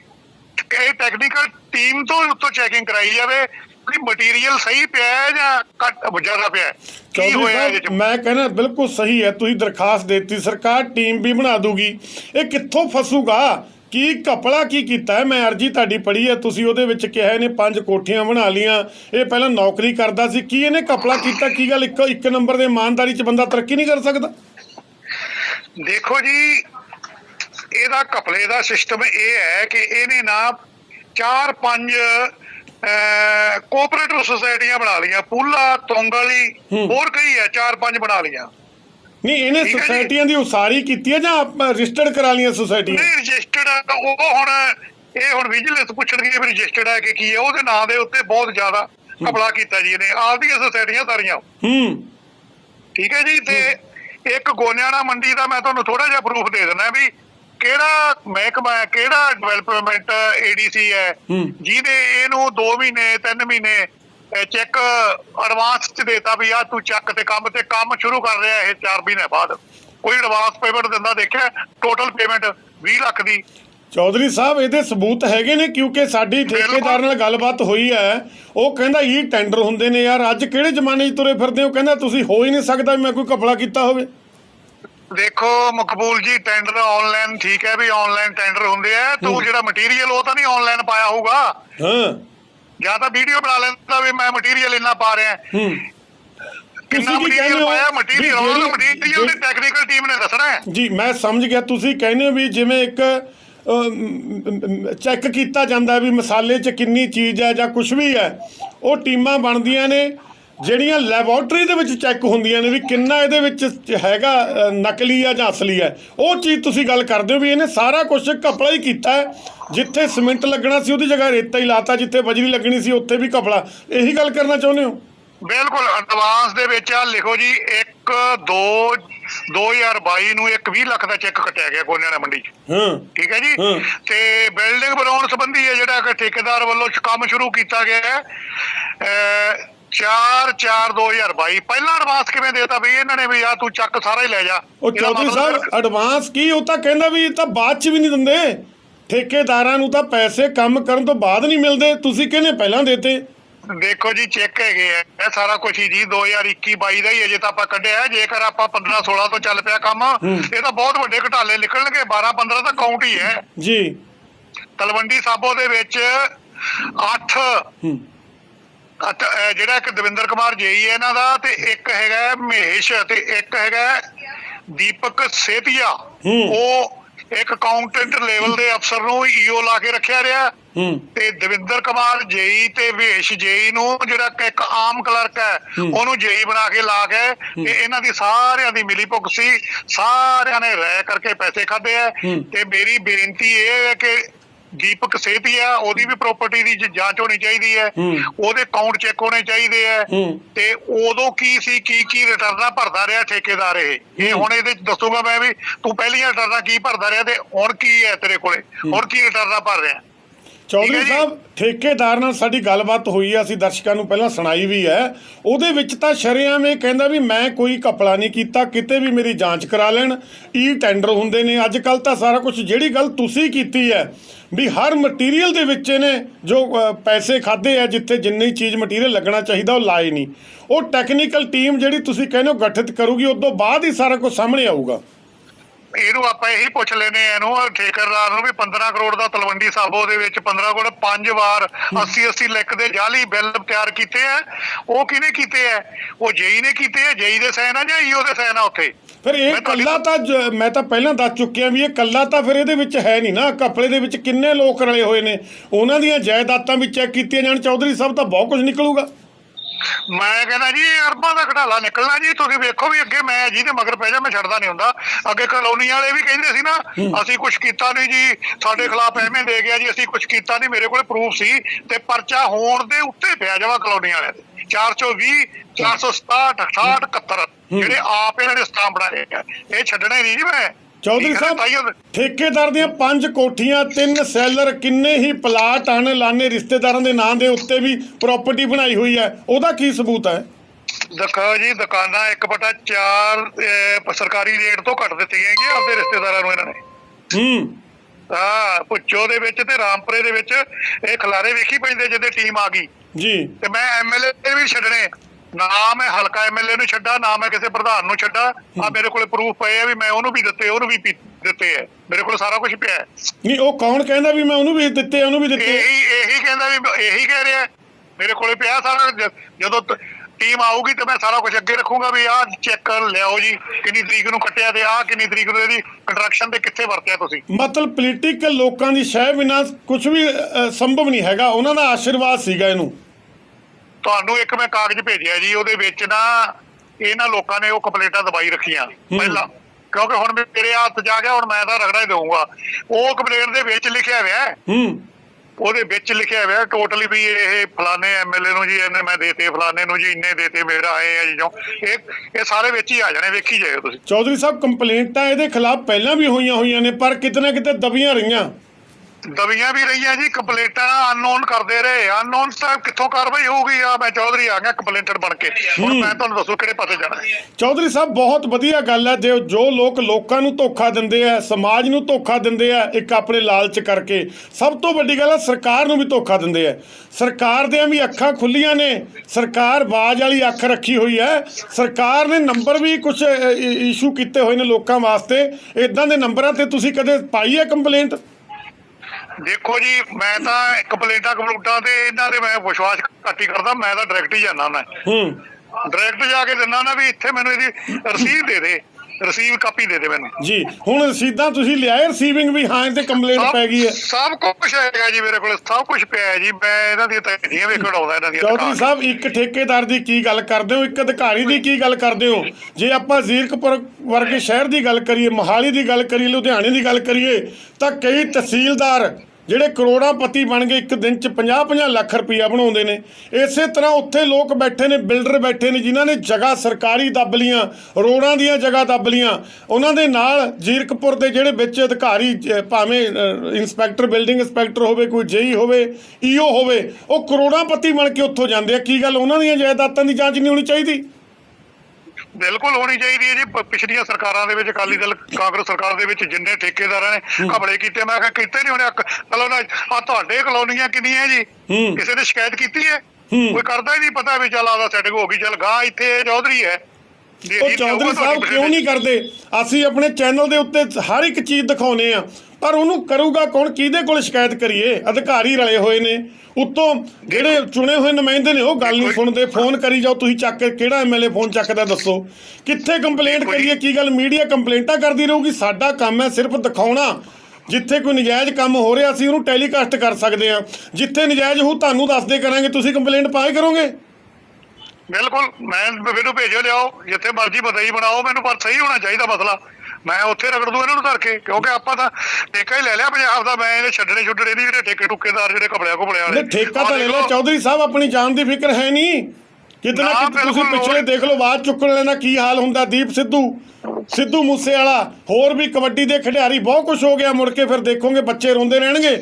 ਇਹ ਟੈਕਨੀਕਲ ਟੀਮ ਤੋਂ ਉੱਤੋਂ ਚੈਕਿੰਗ ਕਰਾਈ ਜਾਵੇ ਕਿ ਮਟੀਰੀਅਲ ਸਹੀ ਪਿਆ ਹੈ ਜਾਂ ਘੱਟ ਜ਼ਿਆਦਾ ਪਿਆ ਹੈ। ਕੀ ਹੋਇਆ ਇਹਦੇ ਸਾਹਿਬ ਚ? ਮੈਂ ਕਹਿੰਦਾ ਬਿਲਕੁਲ ਸਹੀ ਹੈ ਤੁਸੀਂ ਦਰਖਾਸਤ ਦਿੱਤੀ ਸਰਕਾਰ ਟੀਮ ਵੀ ਬਣਾ ਦੂਗੀ। ਇਹ ਕਿੱਥੋਂ ਫਸੂਗਾ? ਕੀ ਕਪੜਾ ਕੀ ਕੀਤਾ ਮੈਂ ਅਰਜੀ ਤੁਹਾਡੀ ਪੜ੍ਹੀ ਹੈ ਤੁਸੀਂ ਉਹਦੇ ਵਿੱਚ ਕਿਹਾ ਇਹਨੇ ਪੰਜ ਕੋਠੀਆਂ ਬਣਾ ਲੀਆਂ ਇਹ ਪਹਿਲਾਂ ਨੌਕਰੀ ਕਰਦਾ ਸੀ। ਕੀ ਇਹਨੇ ਕਪੜਾ ਕੀਤਾ? ਕੀ ਗੱਲ ਇੱਕ ਇੱਕ ਨੰਬਰ ਦੇ ਇਮਾਨਦਾਰੀ 'ਚ ਬੰਦਾ ਤਰੱਕੀ ਨਹੀਂ ਕਰ ਸਕਦਾ? ਦੇਖੋ ਜੀ ਇਹਦਾ ਕਪਲੇ ਦਾ ਸਿਸਟਮ ਇਹ ਹੈ ਕਿ ਇਹਨੇ ਨਾ ਚਾਰ ਪੰਜ ਕੋਆਪਰੇਟਿਵ ਸੁਸਾਇਟੀਆਂ ਬਣਾ ਲਈਆਂ। ਪੂਲਾ ਤੋਂਗਲੀ। ਹੋਰ ਕਈ ਹੈ ਚਾਰ ਪੰਜ ਬਣਾ ਲਈਆਂ। ਨਹੀਂ ਇਹਨੇ। ਸੁਸਾਇਟੀਆਂ ਦੀ ਉਸਾਰੀ ਕੀਤੀ ਹੈ ਜਾਂ ਰਜਿਸਟਰਡ ਕਰਾ ਲੀਆਂ ਸੁਸਾਇਟੀਆਂ ਨਹੀਂ ਰਜਿਸਟਰਡ ਉਹ ਹੁਣ ਇਹ ਹੁਣ ਵਿਜੀਲੈਂਸ ਪੁੱਛਣਗੇ ਵੀ ਰਜਿਸਟਰਡ ਹੈ ਕਿ ਕੀ ਹੈ। ਉਹਦੇ ਨਾਂ ਦੇ ਉੱਤੇ ਬਹੁਤ ਜ਼ਿਆਦਾ ਕਪਲਾ ਕੀਤਾ ਜੀ ਇਹਨੇ। ਆਪਦੀਆਂ ਸੁਸਾਇਟੀਆਂ ਸਾਰੀਆਂ। ਹੂੰ। ਠੀਕ ਹੈ ਜੀ ਤੇ ਇੱਕ ਗੋਨਿਆਣਾ ਮੰਡੀ ਦਾ ਮੈਂ ਤੁਹਾਨੂੰ ਥੋੜਾ ਜਿਹਾ ਪ੍ਰੂਫ ਦੇ ਦਿੰਦਾ ਵੀ ਕਿਹੜਾ ਮਹਿਕਮਾ ਹੈ? ਕਿਹੜਾ ਡਿਵੈਲਪਮੈਂਟ ਏਡੀਸੀ ਹੈ। ਜਿਹਨੇ ਇਹਨੂੰ 2 ਮਹੀਨੇ 3 ਮਹੀਨੇ ਚੈੱਕ ਐਡਵਾਂਸ ਚ ਦੇਤਾ ਵੀ ਆ ਤੂੰ ਚੱਕ ਤੇ ਕੰਮ ਤੇ ਕੰਮ ਸ਼ੁਰੂ ਕਰ ਰਿਹਾ ਇਹ 4 ਮਹੀਨੇ ਬਾਅਦ। ਕੋਈ ਐਡਵਾਂਸ ਪੇਮੈਂਟ ਦਿੰਦਾ ਦੇਖਿਆ ਟੋਟਲ ਪੇਮੈਂਟ 20 ਲੱਖ ਦੀ। ਚੌਧਰੀ ਸਾਹਿਬ ਇਹਦੇ ਸਬੂਤ ਹੈਗੇ ਨੇ ਕਿਉਂਕਿ ਸਾਡੀ ਠੇਕੇਦਾਰ ਨਾਲ ਗੱਲਬਾਤ ਹੋਈ ਹੈ। ਉਹ ਕਹਿੰਦਾ ਇਹ ਟੈਂਡਰ ਹੁੰਦੇ ਨੇ ਯਾਰ ਅੱਜ ਕਿਹੜੇ ਜ਼ਮਾਨੇ 'ਚ ਤੁਰੇ ਫਿਰਦੇ ਹੋ? ਕਹਿੰਦਾ ਤੁਸੀਂ ਹੋ ਹੀ ਨਹੀਂ ਸਕਦਾ ਮੈਂ ਕੋਈ ਕਪੜਾ ਕੀਤਾ ਹੋਵੇ। ਦੇਖੋ ਮਕਬੂਲ ਜੀ ਟੈਂਡਰ ਆਨਲਾਈਨ ਠੀਕ ਹੈ ਵੀ ਆਨਲਾਈਨ ਟੈਂਡਰ ਹੁੰਦੇ ਆ। ਤੂੰ ਜਿਹੜਾ ਮਟੀਰੀਅਲ ਉਹ ਤਾਂ ਨਹੀਂ ਆਨਲਾਈਨ ਪਾਇਆ ਹੋਊਗਾ। ਹਾਂ। ਜਾਂ ਤਾਂ ਵੀਡੀਓ ਬਣਾ ਲੈਂਦਾ ਵੀ ਮੈਂ ਮਟੀਰੀਅਲ ਇੰਨਾ ਪਾ ਰਿਹਾ। ਹੂੰ। ਕਿੰਨਾ ਮਟੀਰੀਅਲ ਪਾਇਆ? ਮਟੀਰੀਅਲ ਉਹ ਜਿਹੜੀ- ਮਟੀਰੀਅਲ ਦੀ ਟੈਕਨੀਕਲ ਟੀਮ ਨੇ ਦੱਸਣਾ ਹੈ। ਜੀ ਮੈਂ ਸਮਝ ਗਿਆ ਤੁਸੀਂ ਕਹਿੰਦੇ ਹੋ ਵੀ ਜਿਵੇਂ ਇੱਕ ਚੈੱਕ ਕੀਤਾ ਜਾਂਦਾ ਵੀ ਮਸਾਲੇ 'ਚ ਕਿੰਨੀ ਚੀਜ਼ ਹੈ ਜਾਂ ਕੁਝ ਵੀ ਹੈ ਉਹ ਟੀਮਾਂ ਬਣਦੀਆਂ ਨੇ। ਜਿਹੜੀਆਂ ਲੈਬੋਰੇਟਰੀ ਦੇ ਵਿੱਚ ਚੈੱਕ ਹੁੰਦੀਆਂ ਨੇ ਵੀ ਕਿੰਨਾ ਇਹਦੇ ਵਿੱਚ ਹੈਗਾ ਨਕਲੀ ਆ ਜਾਂ ਅਸਲੀ ਹੈ ਉਹ ਚੀਜ਼ ਤੁਸੀਂ ਗੱਲ ਕਰਦੇ ਹੋ ਵੀ ਇਹਨੇ ਸਾਰਾ ਕੁਝ ਕਪੜਾ ਹੀ ਕੀਤਾ ਜਿੱਥੇ ਸੀਮੈਂਟ ਲੱਗਣਾ ਸੀ ਉਹਦੀ ਜਗ੍ਹਾ ਰੇਤਾ ਹੀ ਲਾਤਾ ਜਿੱਥੇ ਬਜਰੀ ਲੱਗਣੀ ਸੀ ਉੱਥੇ ਵੀ ਕਪੜਾ ਇਹੀ ਗੱਲ ਕਰਨਾ ਚਾਹੁੰਦੇ ਹੋ? ਬਿਲਕੁਲ ਐਡਵਾਂਸ ਦੇ ਵਿੱਚ ਆ ਲਿਖੋ ਜੀ 1 2 2022 ਨੂੰ ਇੱਕ 20 ਲੱਖ ਦਾ ਚੈੱਕ ਕੱਟਿਆ ਗਿਆ ਗੋਨਿਆਣਾ ਮੰਡੀ 'ਚ। ਹਾਂ। ਠੀਕ ਹੈ ਜੀ। ਤੇ ਬਿਲਡਿੰਗ ਬਣਾਉਣ ਸੰਬੰਧੀ ਹੈ ਜਿਹੜਾ ਕਿ ਠੇਕੇਦਾਰ ਵੱਲੋਂ ਕੰਮ ਸ਼ੁਰੂ ਕੀਤਾ ਗਿਆ ਹੈ। 4 4 2022 ਪਹਿਲਾਂ ਐਡਵਾਂਸ ਕਿਵੇਂ ਦੇਤਾ ਵੀ ਇਹਨਾਂ ਨੇ ਵੀ ਆ ਤੂੰ ਚੱਕ ਸਾਰਾ ਹੀ ਲੈ ਜਾ। ਉਹ ਚੌਧਰੀ ਸਾਹਿਬ ਐਡਵਾਂਸ ਕੀ? ਉਹ ਤਾਂ ਕਹਿੰਦਾ ਵੀ ਇਹ ਤਾਂ ਬਾਅਦ ਚ ਵੀ ਨਹੀਂ ਦਿੰਦੇ। ਠੇਕੇਦਾਰਾਂ ਨੂੰ ਤਾਂ ਪੈਸੇ ਕੰਮ ਕਰਨ ਤੋਂ ਬਾਅਦ ਨਹੀਂ ਮਿਲਦੇ। ਤੁਸੀਂ ਕਹਿੰਦੇ ਪਹਿਲਾਂ ਦੇਤੇ? ਦੇਖੋ ਜੀ ਚੈੱਕ ਹੈਗੇ ਆ। ਇਹ ਸਾਰਾ ਕੁਝ ਹੀ ਜੀ 2021 22 ਦਾ ਹੀ ਅਜੇ ਤਾਂ ਆਪਾਂ ਕੱਢਿਆ। ਜੇਕਰ ਆਪਾਂ 15 16 ਤੋਂ ਚੱਲ ਪਿਆ ਕੰਮ ਇਹ ਤਾਂ ਬਹੁਤ ਵੱਡੇ ਘਟਾਲੇ ਨਿਕਲਣਗੇ। 12 15 ਤਾਂ ਕਾਊਂਟ ਹੀ ਹੈ। ਜੀ। ਤਲਵੰਡੀ ਸਾਬੋ ਦੇ ਵਿੱਚ 8 ਹੂੰ ਜਿਹੜਾ ਇੱਕ ਦਵਿੰਦਰ ਕੁਮਾਰ ਜੇਈ ਹੈ ਇਹਨਾਂ ਦਾ ਤੇ ਇੱਕ ਹੈਗਾ ਮਹੇਸ਼ ਤੇ ਇੱਕ ਹੈਗਾ ਦੀਪਕ ਸੇਤੀਆ। ਉਹ ਇੱਕ ਅਕਾਊਂਟੈਂਟ ਲੈਵਲ ਦੇ ਅਫਸਰ ਨੂੰ ਈਓ ਲਾ ਕੇ ਰੱਖਿਆ ਰਿਹਾ। ਤੇ ਦਵਿੰਦਰ ਕੁਮਾਰ ਜੇਈ ਤੇ ਵੇਸ਼ ਜੇਈ ਨੂੰ ਜਿਹੜਾ ਇੱਕ ਆਮ ਕਲਰਕ ਹੈ ਉਹਨੂੰ ਜੇਈ ਬਣਾ ਕੇ ਲਾ ਕੇ ਤੇ ਇਹਨਾਂ ਦੀ ਸਾਰਿਆਂ ਦੀ ਮਿਲੀ ਭੁਗ ਸੀ। ਸਾਰਿਆਂ ਨੇ ਰਹਿ ਕਰਕੇ ਪੈਸੇ ਖਾਦੇ ਆ। ਤੇ ਮੇਰੀ ਬੇਨਤੀ ਇਹ ਹੈ ਕਿ ਦੀਪਕ ਸੇਤੀਆ ਉਹਦੀ ਵੀ ਪ੍ਰਾਪਰਟੀ ਦੀ ਜਾਂਚ ਹੋਣੀ ਚਾਹੀਦੀ ਹੈ। ਉਹਦੇ ਅਕਾਊਂਟ ਚੈੱਕ ਹੋਣੇ ਚਾਹੀਦੇ ਆ ਹੂੰ। ਤੇ ਉਦੋਂ ਕੀ ਸੀ ਕੀ ਕੀ ਰਿਟਰਨਾਂ ਭਰਦਾ ਰਿਹਾ ਠੇਕੇਦਾਰ ਇਹ? ਇਹ ਹੁਣ ਇਹਦੇ 'ਚ ਦੱਸੂਗਾ ਮੈਂ ਵੀ ਤੂੰ ਪਹਿਲੀਆਂ ਰਿਟਰਨਾਂ ਕੀ ਭਰਦਾ ਰਿਹਾ ਤੇ ਹੁਣ ਕੀ ਹੈ ਤੇਰੇ ਕੋਲੇ? ਹੁਣ ਕੀ ਰਿਟਰਨਾਂ ਭਰ ਰਿਹਾ? ਚੌਧਰੀ? ਸਾਹਿਬ ਠੇਕੇਦਾਰ ਨਾਲ ਸਾਡੀ ਗੱਲਬਾਤ ਹੋਈ ਆ ਅਸੀਂ ਦਰਸ਼ਕਾਂ ਨੂੰ ਪਹਿਲਾਂ ਸੁਣਾਈ ਵੀ ਹੈ। ਉਹਦੇ ਵਿੱਚ ਤਾਂ ਸ਼ਰੇਆਮ ਇਹ ਕਹਿੰਦਾ ਵੀ ਮੈਂ ਕੋਈ ਕਪੜਾ ਨਹੀਂ ਕੀਤਾ ਕਿਤੇ ਵੀ ਮੇਰੀ ਜਾਂਚ ਕਰਾ ਲੈਣ। ਈ ਟੈਂਡਰ ਹੁੰਦੇ ਨੇ। ਅੱਜ ਕੱਲ ਤਾਂ ਸਾਰਾ ਕੁਝ ਜਿਹੜੀ ਗੱਲ ਤੁਸੀਂ ਕੀਤੀ ਹੈ ਵੀ ਹਰ ਮਟੀਰੀਅਲ ਦੇ ਵਿੱਚ ਇਹਨੇ ਜੋ ਪੈਸੇ ਖਾਦੇ ਆ ਜਿੱਥੇ ਜਿੰਨੀ ਚੀਜ਼ ਮਟੀਰੀਅਲ ਲੱਗਣਾ ਚਾਹੀਦਾ ਉਹ ਲਾਏ ਨਹੀਂ। ਉਹ ਟੈਕਨੀਕਲ ਟੀਮ ਜਿਹੜੀ ਤੁਸੀਂ ਕਹਿੰਦੇ ਹੋ ਗਠਿਤ ਕਰੂਗੀ ਉਸ ਤੋਂ ਬਾਅਦ ਹੀ ਸਾਰਾ ਕੁਝ ਸਾਹਮਣੇ ਆਊਗਾ। ਇਹਨੂੰ ਆਪਾਂ ਇਹੀ ਪੁੱਛ ਲੈਨੇ ਆ ਇਹਨੂੰ ਠੇਕੇਦਾਰ ਨੂੰ ਵੀ 15 ਕਰੋੜ ਦਾ ਤਲਵੰਡੀ ਸਾਬੋ ਦੇ ਵਿੱਚ 15 ਕਰੋੜ ਪੰਜ ਵਾਰ 80 80 ਲੱਖ ਦੇ ਜਾਲੀ ਬਿੱਲ ਤਿਆਰ ਕੀਤੇ ਆ ਉਹ ਕਿਹਨੇ ਕੀਤੇ ਆ? ਉਹ ਜੇਈ ਨੇ ਕੀਤੇ ਆ ਜੇਈ ਦੇ ਸਾਈਨ ਆ ਜਾਂ ਈਓ ਦੇ ਸਾਈਨ ਆ ਉੱਥੇ? ਫਿਰ ਇਹ ਕੱਲਾ ਤਾਂ ਮੈਂ ਤਾਂ ਪਹਿਲਾਂ ਦੱਸ ਚੁੱਕਿਆ ਵੀ ਇਹ ਕੱਲਾ ਤਾਂ ਫਿਰ ਇਹਦੇ ਵਿੱਚ ਹੈ ਨਹੀਂ ਨਾ ਕਪੜੇ ਦੇ ਵਿੱਚ ਕਿੰਨੇ ਲੋਕ ਰਲੇ ਹੋਏ ਨੇ? ਉਹਨਾਂ ਦੀਆਂ ਜਾਇਦਾਦਾਂ ਵੀ ਚੈੱਕ ਕੀਤੀਆਂ ਜਾਣ ਚੌਧਰੀ ਸਾਹਿਬ ਤਾਂ ਬਹੁਤ ਕੁਝ ਨਿਕਲੂਗਾ। ਮੈਂ ਕਹਿੰਦਾ ਜੀ ਅਰਬਾਂ ਦਾ ਘਟਾਲਾ ਨਿਕਲਣਾ ਜੀ ਤੁਸੀਂ ਵੇਖੋ ਵੀ ਅੱਗੇ ਮੈਂ ਜਿਹਦੇ ਮਗਰ ਪੈ ਜਾ ਮੈਂ ਛੱਡਦਾ ਨਹੀਂ ਹੁੰਦਾ। ਅੱਗੇ ਕਲੋਨੀ ਵਾਲੇ ਵੀ ਕਹਿੰਦੇ ਸੀ ਨਾ ਅਸੀਂ ਕੁਝ ਕੀਤਾ ਨਹੀਂ ਜੀ ਸਾਡੇ ਖਿਲਾਫ ਐਵੇਂ ਦੇ ਗਿਆ ਜੀ ਅਸੀਂ ਕੁਝ ਕੀਤਾ ਨਹੀਂ ਮੇਰੇ ਕੋਲ ਪ੍ਰੂਫ ਸੀ ਤੇ ਪਰਚਾ ਹੋਣ ਦੇ ਉੱਤੇ ਪਿਆ ਜਾਵਾ ਕਲੋਨੀ ਵਾਲਿਆਂ ਦੇ। 420 467 68 71 ਜਿਹੜੇ ਆਪ ਇਹਨਾਂ ਨੇ ਸਟਾਮ ਬਣਾਏ ਆ। ਇਹ ਛੱਡਣੇ ਨਹੀਂ ਜੀ ਮੈਂ। ਚੌਧਰੀ ਸਾਹਿਬ ਠੇਕੇਦਾਰ ਦੀਆਂ ਪੰਜ ਕੋਠੀਆਂ ਤਿੰਨ ਸੈਲਰ ਕਿੰਨੇ ਹੀ ਪਲਾਟ ਹਨ ਲਾਣੇ ਰਿਸ਼ਤੇਦਾਰਾਂ ਦੇ ਨਾਂ ਦੇ ਉੱਤੇ ਵੀ ਪ੍ਰਾਪਰਟੀ ਬਣਾਈ ਹੋਈ ਹੈ। ਉਹਦਾ ਕੀ ਸਬੂਤ ਹੈ? ਦੇਖੋ ਜੀ ਦੁਕਾਨਾਂ 1/4 ਸਰਕਾਰੀ ਰੇਟ ਤੋਂ ਘੱਟ ਦਿੱਤੀਆਂ ਗਈਆਂ ਆਪਦੇ ਰਿਸ਼ਤੇਦਾਰਾਂ ਨੂੰ ਇਹਨਾਂ ਨੇ। ਹੂੰ। ਹਾਂ ਪੁੱਚੋ ਦੇ ਵਿੱਚ ਤੇ ਰਾਮਪੁਰੇ ਦੇ ਵਿੱਚ ਇਹ ਖਲਾਰੇ ਵੇਖੀ ਪੈਂਦੇ ਜਦੋਂ ਟੀਮ ਆ ਗਈ। ਜੀ। ਤੇ ਮੈਂ ਐਮਐਲਏ ਵੀ ਛੱਡਣੇ। ਨਾ ਮੈਂ ਹਲਕਾ ਐਮਐਲਏ ਨੂੰ ਛੱਡਾ ਨਾ ਮੈਂ ਕਿਸੇ ਪ੍ਰਧਾਨ ਨੂੰ ਛੱਡਾ। ਆ ਮੇਰੇ ਕੋਲੇ ਪ੍ਰੂਫ ਪਏ ਆ ਵੀ ਮੈਂ ਉਹਨੂੰ ਵੀ ਦਿੱਤੇ ਉਹਨੂੰ ਵੀ ਦਿੱਤੇ ਆ। ਮੇਰੇ ਕੋਲ ਸਾਰਾ ਕੁਝ ਪਿਆ। ਹੈ। ਨਹੀਂ ਉਹ ਕੌਣ ਕਹਿੰਦਾ ਵੀ ਮੈਂ ਉਹਨੂੰ ਵੀ ਦਿੱਤੇ ਉਹਨੂੰ ਵੀ ਦਿੱਤੇ? ਇਹੀ ਇਹੀ ਕਹਿੰਦਾ ਵੀ ਇਹੀ ਕਹਿ ਰਿਹਾ। ਮੇਰੇ ਕੋਲੇ ਪਿਆ ਸਾਰਾ ਜਦੋਂ ਟੀਮ ਆਊਗੀ ਤੇ ਮੈਂ ਸਾਰਾ ਕੁਝ ਅੱਗੇ ਰੱਖੂੰਗਾ ਵੀ ਆਹ ਚੈੱਕ ਕਰ ਲਿਆਓ ਜੀ ਕਿੰਨੀ ਤਰੀਕ ਨੂੰ ਕੱਟਿਆ ਤੇ ਆਹ ਕਿੰਨੀ ਤਰੀਕ ਨੂੰ ਇਹਦੀ ਕੰਟਰੈਕਸ਼ਨ ਤੇ ਕਿੱਥੇ ਵਰਤਿਆ ਤੁਸੀਂ? ਮਤਲਬ ਪੋਲੀਟੀਕਲ ਲੋਕਾਂ ਦੀ ਸ਼ਹਿ ਬਿਨਾਂ ਕੁਝ ਵੀ ਸੰਭਵ ਨਹੀਂ ਹੈਗਾ। ਉਹਨਾਂ ਦਾ ਆਸ਼ੀਰਵਾਦ ਸੀਗਾ ਇਹਨੂੰ। ਤੁਹਾਨੂੰ ਇੱਕ ਮੈਂ ਕਾਗਜ਼ ਭੇਜਿਆ ਜੀ ਉਹਦੇ ਵਿੱਚ ਨਾ ਇਹਨਾਂ ਲੋਕਾਂ ਨੇ ਉਹ ਕੰਪਲੇਂਟਾਂ ਦਬਾਈ ਰੱਖੀਆਂ। ਪਹਿਲਾਂ ਕਿਉਂਕਿ ਹੁਣ ਮੇਰੇ ਹੱਥ ਜਾ ਗਿਆ ਹੁਣ ਮੈਂ ਤਾਂ ਰਗੜਾ ਹੀ ਦਊਂਗਾ। ਉਹ ਕੰਪਲੇਂਟ ਦੇ ਵਿੱਚ ਲਿਖਿਆ ਹੋਇਆ ਹੈ। ਉਹਦੇ ਵਿੱਚ ਲਿਖਿਆ ਹੋਇਆ ਟੋਟਲੀ ਵੀ ਇਹ ਫਲਾਣੇ ਐਮਐਲਏ ਨੂੰ ਜੀ ਇਹਨੇ ਮੈਂ ਦੇਤੇ ਫਲਾਣੇ ਨੂੰ ਜੀ ਇੰਨੇ ਦੇਤੇ ਮੇਰਾ ਆਏ ਆ ਜੀ ਜੋ। ਇਹ ਇਹ ਸਾਰੇ ਵਿੱਚ ਹੀ ਆ ਜਾਣੇ ਵੇਖੀ ਜਾਇਓ ਤੁਸੀਂ। ਚੌਧਰੀ ਸਾਹਿਬ ਕੰਪਲੇਂਟਾਂ ਇਹਦੇ ਖਿਲਾਫ ਪਹਿਲਾਂ ਵੀ ਹੋਈਆਂ ਹੋਈਆਂ ਨੇ ਪਰ ਕਿਤੇ ਨਾ ਕਿਤੇ ਦਬੀਆਂ ਰਹੀਆਂ। ਦਵੀਆਂ ਵੀ ਰਹੀਆਂ ਜੀ ਕੰਪਲੇਂਟਾਂ ਅਨਨੋਨ ਕਰਦੇ ਰਹੇ। ਅਨਨੋਨ ਸਾਹਿਬ ਕਿੱਥੋਂ ਕਾਰਵਾਈ ਹੋਊਗੀ? ਆ ਮੈਂ ਚੌਧਰੀ ਆ ਗਿਆ ਕੰਪਲੇਂਟਡ ਬਣ ਕੇ। ਹੁਣ ਮੈਂ ਤੁਹਾਨੂੰ ਦੱਸੂ ਕਿਹੜੇ ਪਾਸੇ ਜਾਣਾ। ਚੌਧਰੀ ਸਾਹਿਬ ਬਹੁਤ ਵਧੀਆ ਗੱਲ ਹੈ। ਜੋ ਜੋ ਲੋਕ ਲੋਕਾਂ ਨੂੰ ਧੋਖਾ ਦਿੰਦੇ ਆ ਸਮਾਜ ਨੂੰ ਧੋਖਾ ਦਿੰਦੇ ਆ ਇੱਕ ਆਪਣੇ ਲਾਲਚ ਕਰਕੇ। ਸਭ ਤੋਂ ਵੱਡੀ ਗੱਲ ਹੈ ਸਰਕਾਰ ਨੂੰ ਵੀ ਧੋਖਾ ਦਿੰਦੇ ਆ। ਸਰਕਾਰ ਦੀਆਂ ਵੀ ਅੱਖਾਂ ਖੁੱਲੀਆਂ ਨੇ। ਸਰਕਾਰ ਬਾਜ ਵਾਲੀ ਅੱਖ ਰੱਖੀ ਹੋਈ ਹੈ। ਸਰਕਾਰ ਨੇ ਨੰਬਰ ਵੀ ਕੁਝ ਇਸ਼ੂ ਕੀਤੇ ਹੋਏ ਨੇ ਲੋਕਾਂ ਵਾਸਤੇ। ਇਦਾਂ ਦੇ ਨੰਬਰਾਂ ਤੇ ਤੁਸੀਂ ਕਦੇ ਪਾਈ ਹੈ ਕੰਪਲੇਂਟ? ਦੇਖੋ ਜੀ ਮੈਂ ਤਾਂ ਕੰਪਲੇਂਟਾਂ ਕੰਪਲੂਟਾਂ ਤੇ ਇਹਨਾਂ ਦੇ ਮੈਂ ਵਿਸ਼ਵਾਸ ਘੱਟ ਹੀ ਕਰਦਾ ਮੈਂ ਤਾਂ ਡਾਇਰੈਕਟ ਹੀ ਜਾਣਾ ਮੈਂ। ਹੂੰ। ਡਾਇਰੈਕਟ ਜਾ ਕੇ ਦਿੰਦਾ ਨਾ ਵੀ ਇੱਥੇ ਮੈਨੂੰ ਇਹਦੀ ਰਸੀਦ ਦੇ ਦੇ। ਰਸੀਵ ਕਾਪੀ ਦੇ ਦੇ ਮੈਨੂੰ। ਜੀ ਹੁਣ ਰਸੀਦਾਂ ਤੁਸੀਂ ਲਿਆਏ ਰਿਸੀਵਿੰਗ ਵੀ ਹਾਂ ਇਹਦੇ ਕੰਪਲੇਂਟ ਸਭ- ਪੈ ਗਈ ਹੈ। ਸਭ ਕੁਝ ਹੈਗਾ ਜੀ ਮੇਰੇ ਕੋਲ ਸਭ ਕੁਝ ਪਿਆ ਹੈ ਜੀ। ਮੈਂ ਇਹਨਾਂ ਦੀਆਂ ਤਕਨੀਆਂ ਵੇਖਣ ਆਉਂਦਾ ਇਹਨਾਂ ਦੀਆਂ ਚੌਧਰੀ ਦੁਕਾਨ। ਸਾਹਿਬ ਇੱਕ ਠੇਕੇਦਾਰ ਦੀ ਕੀ ਗੱਲ ਕਰਦੇ ਹੋ? ਇੱਕ ਅਧਿਕਾਰੀ ਦੀ ਕੀ ਗੱਲ ਕਰਦੇ ਹੋ? ਜੇ ਆਪਾਂ ਜ਼ੀਰਕਪੁਰ ਵਰਗੇ ਸ਼ਹਿਰ ਦੀ ਗੱਲ ਕਰੀਏ ਮੋਹਾਲੀ ਦੀ ਗੱਲ ਕਰੀਏ ਲੁਧਿਆਣੇ ਦੀ ਗੱਲ ਕਰੀਏ ਤਾਂ ਕਈ ਤਹਿਸੀਲਦਾਰ ਜਿਹੜੇ ਕਰੋੜਾਂ ਪਤੀ ਬਣ ਗਏ ਇੱਕ ਦਿਨ ਚ 50-50 ਲੱਖ ਰੁਪਈਆ ਬਣਾਉਂਦੇ ਨੇ। ਇਸੇ ਤਰ੍ਹਾਂ ਉੱਥੇ ਲੋਕ ਬੈਠੇ ਨੇ ਬਿਲਡਰ ਬੈਠੇ ਨੇ ਜਿਨ੍ਹਾਂ ਨੇ ਜਗ੍ਹਾ ਸਰਕਾਰੀ ਦੱਬ ਲੀਆਂ ਰੋਡਾਂ ਦੀਆਂ ਜਗ੍ਹਾ ਦੱਬ ਲੀਆਂ ਉਹਨਾਂ ਦੇ ਨਾਲ ਜ਼ੀਰਕਪੁਰ ਦੇ ਜਿਹੜੇ ਵਿੱਚ ਅਧਿਕਾਰੀ ਭਾਵੇਂ ਅਹ, ਇੰਸਪੈਕਟਰ ਬਿਲਡਿੰਗ ਇੰਸਪੈਕਟਰ ਹੋਵੇ ਕੋਈ ਜੇਈ ਹੋਵੇ ਈਓ ਹੋਵੇ ਉਹ ਕਰੋੜਾਂ ਪਤੀ ਬਣ ਕੇ ਉੱਥੋਂ ਜਾਂਦੇ ਆ। ਕੀ ਗੱਲ? ਉਹਨਾਂ ਦੀਆਂ ਜਾਇਦਾਦਾਂ ਦੀ ਜਾਂਚ ਨਹੀਂ ਹੋਣੀ ਚਾਹੀਦੀ? ਬਿਲਕੁਲ ਹੋਣੀ ਚਾਹੀਦੀ ਹੈ ਜੀ। ਪ- ਪਿਛਲੀਆਂ ਸਰਕਾਰਾਂ ਦੇ ਵਿੱਚ ਅਕਾਲੀ ਦਲ ਕਾਂਗਰਸ ਸਰਕਾਰ ਦੇ ਵਿੱਚ ਜਿੰਨੇ ਠੇਕੇਦਾਰਾਂ ਨੇ ਘਬਲੇ ਕੀਤੇ ਮੈਂ ਕਿਹਾ ਕੀਤੇ ਨਹੀਂ ਹੋਣੇ। ਕਲੋਨਾ ਆ ਤੁਹਾਡੇ ਕਲੋਨੀਆਂ ਕਿੰਨੀਆਂ ਜੀ? ਹੂੰ। ਕਿਸੇ ਨੇ ਸ਼ਿਕਾਇਤ ਕੀਤੀ ਹੈ? ਹੂੰ। ਕੋਈ ਕਰਦਾ ਹੀ ਨਹੀਂ ਪਤਾ ਵੀ ਚੱਲ ਆਦਾ ਸੈਟਿੰਗ ਹੋ ਗਈ ਚੱਲ ਗਾਂ ਇੱਥੇ ਇਹ ਚੌਧਰੀ ਹੈ। ਉਹ ਚੌਧਰੀ ਸਾਹਿਬ ਕਿਉਂ ਨਹੀਂ ਕਰਦੇ? ਅਸੀਂ ਆਪਣੇ ਚੈਨਲ ਦੇ ਉੱਤੇ ਹਰ ਇੱਕ ਚੀਜ਼ ਦਿਖਾਉਨੇ ਆ ਪਰ ਉਹਨੂੰ ਕਰੂਗਾ ਕੌਣ? ਕਿਹਦੇ ਕੋਲ ਸ਼ਿਕਾਇਤ ਕਰੀਏ? ਅਧਿਕਾਰੀ ਰਲੇ ਹੋਏ ਨੇ। ਉੱਤੋਂ ਜਿਹੜੇ ਚੁਣੇ ਹੋਏ ਨੁਮਾਇੰਦੇ ਨੇ ਉਹ ਗੱਲ ਨਹੀਂ ਸੁਣਦੇ। ਫੋਨ ਕਰੀ ਜਾਓ ਤੁਸੀਂ ਚੱਕ ਕੇ ਕਿਹੜਾ ਐਮਐਲਏ ਫੋਨ ਚੱਕਦਾ ਦੱਸੋ। ਕਿੱਥੇ ਕੰਪਲੇਂਟ ਕਰੀਏ ਕੀ ਗੱਲ? ਮੀਡੀਆ ਕੰਪਲੇਂਟਾਂ ਕਰਦੀ ਰਹੂਗੀ। ਸਾਡਾ ਕੰਮ ਹੈ ਸਿਰਫ ਦਿਖਾਉਣਾ। ਜਿੱਥੇ ਕੋਈ ਨਜਾਇਜ਼ ਕੰਮ ਹੋ ਰਿਹਾ ਅਸੀਂ ਉਹਨੂੰ ਟੈਲੀਕਾਸਟ ਕਰ ਸਕਦੇ ਆ ਜਿੱਥੇ ਨਜਾਇਜ਼ ਹੋ ਤੁਹਾਨੂੰ ਦੱਸਦੇ ਕਰਾਂਗੇ। ਤੁਸੀਂ ਕੰਪਲੇਂਟ ਪਾਏ ਕਰੋਗੇ? ਬਿਲਕੁਲ ਮੈਂ ਮੈਨੂੰ ਭੇਜੋ ਲਿਆਓ। ਜਿੱਥੇ ਮਰਜ਼ੀ ਬਦਈ ਬਣਾਓ ਮੈਨੂੰ ਪਰ ਸਹੀ ਹੋਣਾ ਚਾਹੀਦਾ ਮਸਲਾ। ਮੈਂ ਉੱਥੇ ਰਗੜ ਦੂੰ ਇਹਨਾਂ ਨੂੰ ਧਰ ਕੇ ਕਿਉਂਕਿ ਆਪਾਂ ਤਾਂ ਠੇਕਾ ਹੀ ਲੈ ਲਿਆ ਪੰਜਾਬ ਦਾ ਮੈਂ ਇਹਨੇ ਛੱਡਣੇ ਛੁੱਡਣੇ ਨਹੀਂ ਜਿਹੜੇ ਠੇਕੇ ਟੁੱਕੇਦਾਰ ਜਿਹੜੇ ਕਬਲਿਆ ਘੁਬਲਿਆ ਵਾਲੇ। ਨੇ ਠੇਕਾ ਤਾਂ ਲੈ ਲਿਆ ਚੌਧਰੀ ਸਾਹਿਬ ਆਪਣੀ ਜਾਨ ਦੀ ਫਿਕਰ ਹੈ ਨਹੀਂ। ਕਿਤੇ ਨਾ ਨਾ, ਕਿਤੇ ਤੁਸੀਂ ਪਿਛਲੇ ਦੇਖ ਲਓ ਆਵਾਜ਼ ਚੁੱਕਣ ਦਾ ਕੀ ਹਾਲ ਹੁੰਦਾ? ਦੀਪ ਸਿੱਧੂ ਸਿੱਧੂ ਮੂਸੇ ਵਾਲਾ ਹੋਰ ਵੀ ਕਬੱਡੀ ਦੇ ਖਿਡਾਰੀ ਬਹੁਤ ਕੁਝ ਹੋ ਗਿਆ ਮੁੜ ਕੇ ਫਿਰ ਦੇਖੋਗੇ ਬੱਚੇ ਰੋਂਦੇ ਰਹਿਣਗੇ।